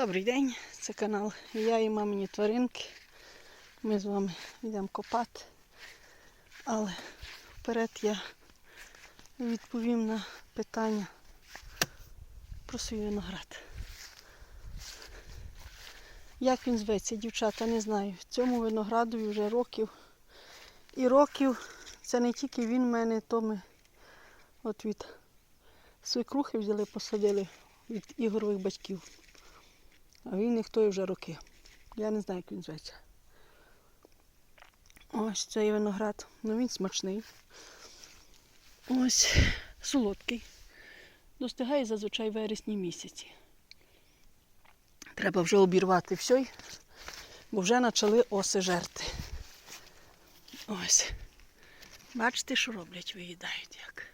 Добрий день, це канал Я і мамині тваринки. Ми з вами йдемо копати. Але вперед я відповім на питання про свій виноград. Як він зветься, дівчата, не знаю. Цьому виноградові вже років і років. Це не тільки він в мене, то ми от від свекрухи взяли, посадили від ігорових батьків. А він їх той вже роки. Я не знаю, як він зветься. Ось цей виноград. Ну він смачний. Ось солодкий. Достигає зазвичай вересні місяці. Треба вже обірвати все, бо вже почали оси жерти. Ось. Бачите, що роблять, виїдають як.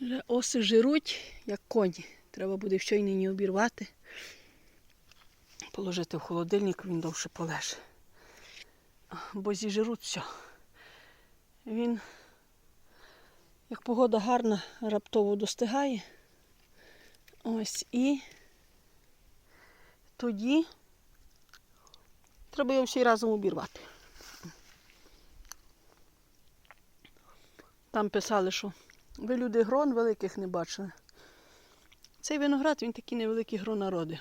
Вже оси жируть, як коні. Треба буде все й нині обірвати положити в холодильник, він довше полеже. Бо зіжируть все. Він, як погода гарна, раптово достигає. Ось і тоді треба його всі разом обірвати. Там писали, що ви люди грон великих не бачили. Цей виноград, він такі невеликі гронороди.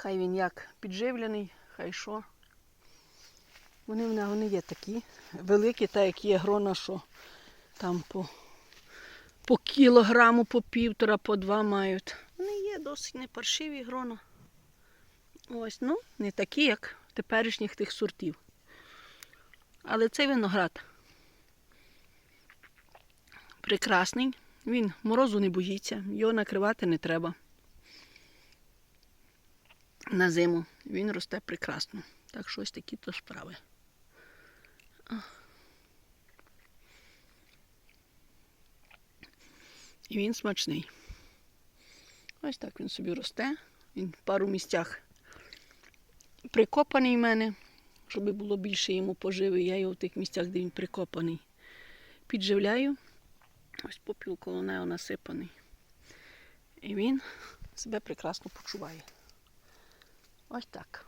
Хай він як підживлений, хай що. Вони в нього не є такі великі, так як є грона, що там по, по кілограму, по півтора, по два мають. Вони є досить непаршиві грона. Ось, ну, не такі, як теперішніх тих сортів. Але цей виноград прекрасний. Він морозу не боїться, його накривати не треба на зиму. Він росте прекрасно. Так що ось такі то справи. І він смачний. Ось так він собі росте. Він в пару місцях прикопаний в мене, щоб було більше йому поживи. Я його в тих місцях, де він прикопаний, підживляю. Ось попіл коло насипаний. І він себе прекрасно почуває. Ось так.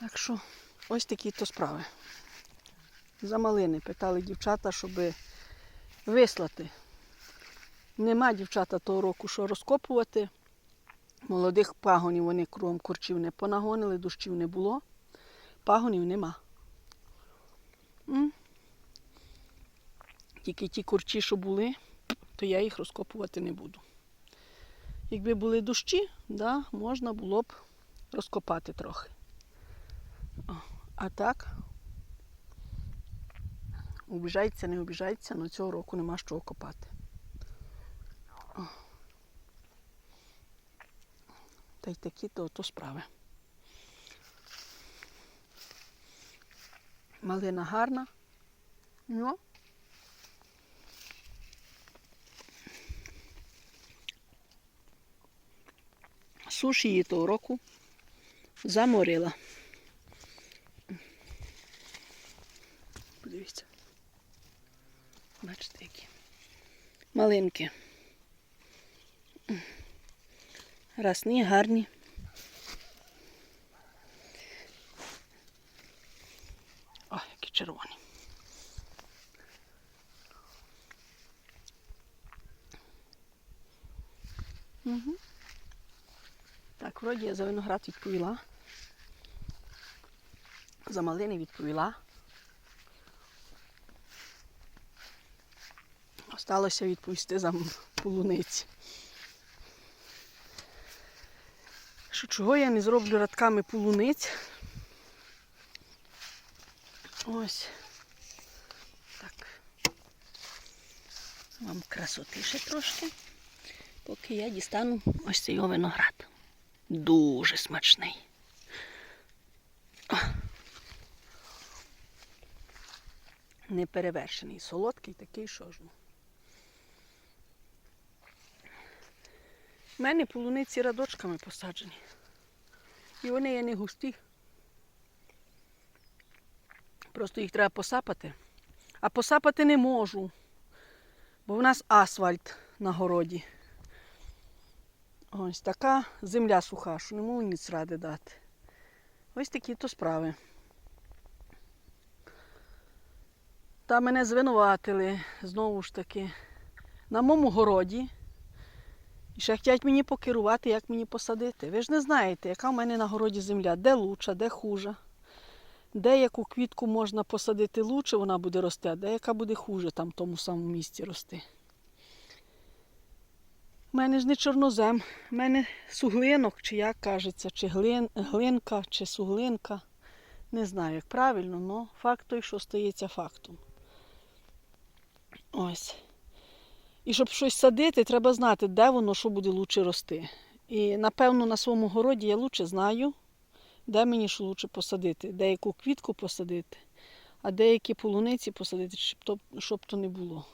Так що ось такі то справи. За малини питали дівчата, щоб вислати. Нема дівчата того року, що розкопувати. Молодих пагонів вони кругом курчів не понагонили, дощів не було. Пагонів нема. М? Тільки ті курчі, що були, то я їх розкопувати не буду. Якби були дощі, да, можна було б розкопати трохи. А так, обіжається, не обіжається, але цього року нема що копати. Та й такі то, то справи. Малина гарна. Ну, Суш її того року заморила. Подивіться. Бачите, які. Малинки. Расні, гарні. О, які червоні. Угу. Так, вроді я за виноград відповіла. За малини відповіла. Осталося відповісти за полуниці. Що чого я не зроблю радками полуниць? Ось. Так. Вам красоти ще трошки, поки я дістану ось цей виноград. Дуже смачний. Неперевершений, солодкий такий, що ж. У мене полуниці радочками посаджені. І вони є не густі. Просто їх треба посапати. А посапати не можу. Бо в нас асфальт на городі. Ось така земля суха, що не можу ніц ради дати. Ось такі то справи. Та мене звинуватили знову ж таки на моєму городі. І ще хочуть мені покерувати, як мені посадити. Ви ж не знаєте, яка в мене на городі земля, де лучша, де хужа. Де яку квітку можна посадити лучше, вона буде рости, а де яка буде хуже там в тому самому місці рости. У мене ж не чорнозем, у мене суглинок, чи як кажеться, чи глин, глинка, чи суглинка. Не знаю, як правильно, але факт той, що стається фактом. Ось. І щоб щось садити, треба знати, де воно що буде лучше рости. І напевно на своєму городі я лучше знаю, де мені що лучше посадити, де яку квітку посадити, а деякі полуниці посадити, щоб то, щоб то не було.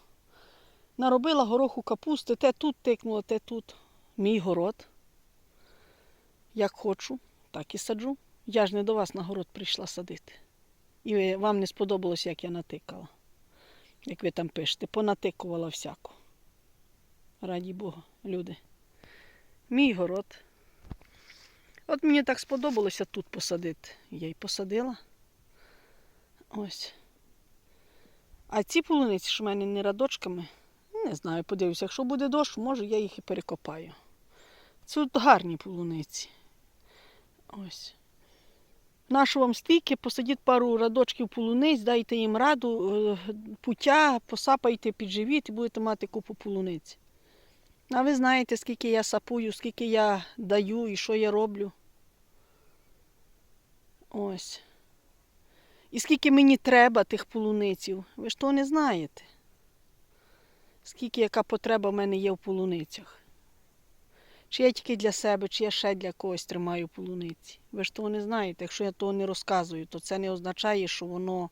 Наробила гороху капусти, те тут тикнула, те тут. Мій город. Як хочу, так і саджу. Я ж не до вас на город прийшла садити. І вам не сподобалось, як я натикала. Як ви там пишете, понатикувала всяку. Раді Бога, люди. Мій город. От мені так сподобалося тут посадити. Я й посадила. Ось. А ці полуниці, що в мене не радочками, не знаю, подивлюся, якщо буде дощ, може я їх і перекопаю. Це от гарні полуниці. Ось. Нашу вам стільки, посадіть пару радочків полуниць, дайте їм раду, е, пуття, посапайте під живіт і будете мати купу полуниць. А ви знаєте, скільки я сапую, скільки я даю і що я роблю. Ось. І скільки мені треба тих полуниців, ви ж того не знаєте. Скільки яка потреба в мене є в полуницях. Чи я тільки для себе, чи я ще для когось тримаю полуниці. Ви ж того не знаєте. Якщо я того не розказую, то це не означає, що воно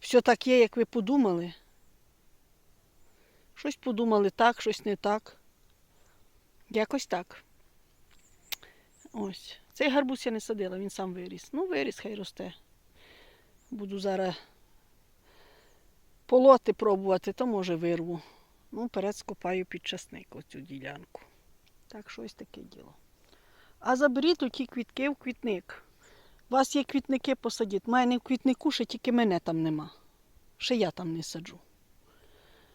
все так є, як ви подумали. Щось подумали так, щось не так. Якось так. Ось. Цей гарбуз я не садила, він сам виріс. Ну, виріс, хай росте. Буду зараз полоти пробувати, то може вирву. Ну, вперед скопаю під часник оцю ділянку. Так що ось таке діло. А заберіть оті квітки в квітник. У вас є квітники посадіть. У мене в квітнику ще тільки мене там нема. Ще я там не саджу.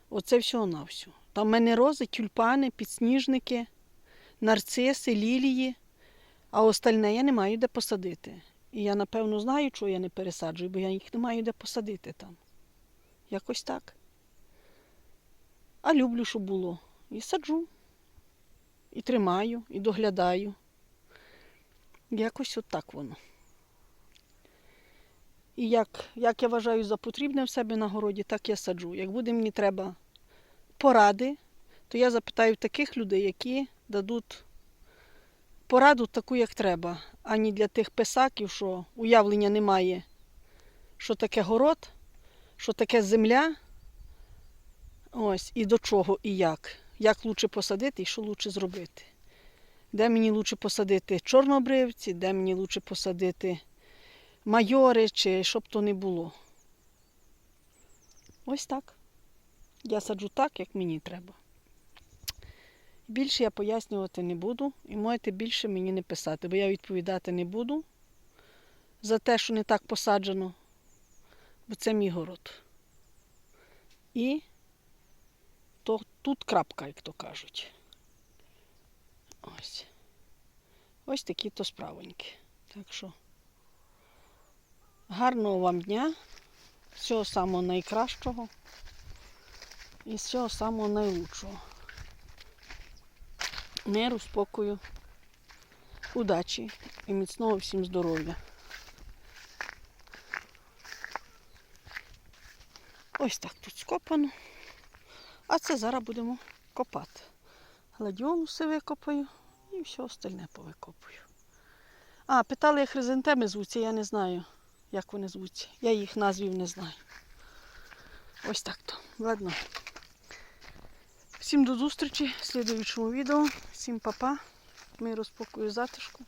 Оце всього на все. Там в мене рози, тюльпани, підсніжники, нарциси, лілії, а остальне я не маю де посадити. І я, напевно, знаю, чого я не пересаджую, бо я їх не маю де посадити там. Якось так. А люблю, щоб було. І саджу. І тримаю, і доглядаю. Якось от так воно. І як, як я вважаю за потрібне в себе на городі, так я саджу. Як буде мені треба поради, то я запитаю таких людей, які дадуть пораду таку, як треба, а не для тих писаків, що уявлення немає, що таке город, що таке земля. Ось, і до чого, і як. Як лучше посадити і що лучше зробити. Де мені лучше посадити чорнобривці, де мені лучше посадити майори, чи щоб то не було. Ось так. Я саджу так, як мені треба. Більше я пояснювати не буду і можете більше мені не писати, бо я відповідати не буду за те, що не так посаджено, бо це мій город. І то тут крапка, як то кажуть. Ось. Ось такі то справоньки. Так що гарного вам дня, всього самого найкращого і всього самого найлучшого. Миру, спокою, удачі і міцного всім здоров'я. Ось так тут скопано. А це зараз будемо копати. Гладіолуси викопаю і все остальне повикопую. А, питали, як хризантеми звуться, я не знаю, як вони звуться. Я їх назвів не знаю. Ось так то. Ладно. Всім до зустрічі в слідуючому відео. Всім па-па. Миру, спокою, затишку.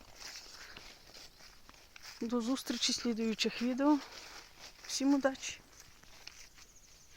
До зустрічі в слідуючих відео. Всім удачі!